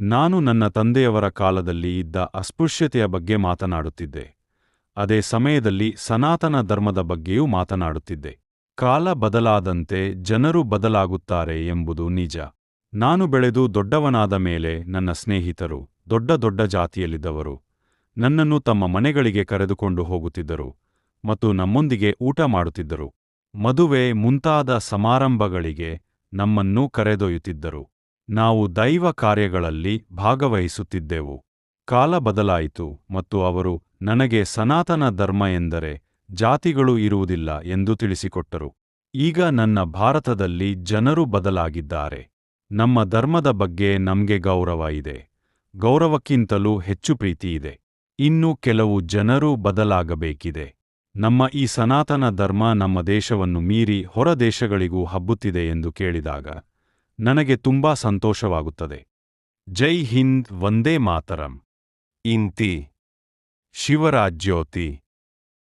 ನಾನು ನನ್ನ ತಂದೆಯವರ ಕಾಲದಲ್ಲಿ ಇದ್ದ ಅಸ್ಪೃಶ್ಯತೆಯ ಬಗ್ಗೆ ಮಾತನಾಡುತ್ತಿದ್ದೆ. ಅದೇ ಸಮಯದಲ್ಲಿ ಸನಾತನ ಧರ್ಮದ ಬಗ್ಗೆಯೂ ಮಾತನಾಡುತ್ತಿದ್ದೆ. ಕಾಲ ಬದಲಾದಂತೆ ಜನರು ಬದಲಾಗುತ್ತಾರೆ ಎಂಬುದು ನಿಜ. ನಾನು ಬೆಳೆದು ದೊಡ್ಡವನಾದ ಮೇಲೆ ನನ್ನ ಸ್ನೇಹಿತರು, ದೊಡ್ಡ ದೊಡ್ಡ ಜಾತಿಯಲ್ಲಿದ್ದವರು, ನನ್ನನ್ನು ತಮ್ಮ ಮನೆಗಳಿಗೆ ಕರೆದುಕೊಂಡು ಹೋಗುತ್ತಿದ್ದರು ಮತ್ತು ನಮ್ಮೊಂದಿಗೆ ಊಟ ಮಾಡುತ್ತಿದ್ದರು. ಮದುವೆ ಮುಂತಾದ ಸಮಾರಂಭಗಳಿಗೆ ನಮ್ಮನ್ನೂ ಕರೆದೊಯ್ಯುತ್ತಿದ್ದರು. ನಾವು ದೈವ ಕಾರ್ಯಗಳಲ್ಲಿ ಭಾಗವಹಿಸುತ್ತಿದ್ದೆವು. ಕಾಲ ಬದಲಾಯಿತು ಮತ್ತು ಅವರು ನನಗೆ ಸನಾತನ ಧರ್ಮ ಎಂದರೆ ಜಾತಿಗಳು ಇರುವುದಿಲ್ಲ ಎಂದು ತಿಳಿಸಿಕೊಟ್ಟರು. ಈಗ ನನ್ನ ಭಾರತದಲ್ಲಿ ಜನರು ಬದಲಾಗಿದ್ದಾರೆ. ನಮ್ಮ ಧರ್ಮದ ಬಗ್ಗೆ ನಮ್ಗೆ ಗೌರವ ಇದೆ. ಗೌರವಕ್ಕಿಂತಲೂ ಹೆಚ್ಚು ಪ್ರೀತಿ ಇದೆ. ಇನ್ನು ಕೆಲವು ಜನರು ಬದಲಾಗಬೇಕಿದೆ. ನಮ್ಮ ಈ ಸನಾತನ ಧರ್ಮ ನಮ್ಮ ದೇಶವನ್ನು ಮೀರಿ ಹೊರ ದೇಶಗಳಿಗೂ ಹಬ್ಬುತ್ತಿದೆ ಎಂದು ಕೇಳಿದಾಗ ನನಗೆ ತುಂಬಾ ಸಂತೋಷವಾಗುತ್ತದೆ. ಜೈ ಹಿಂದ್ ವಂದೇ ಮಾತರಂ. ಇಂತಿ ಶಿವರಾಜ್ಯೋತಿ.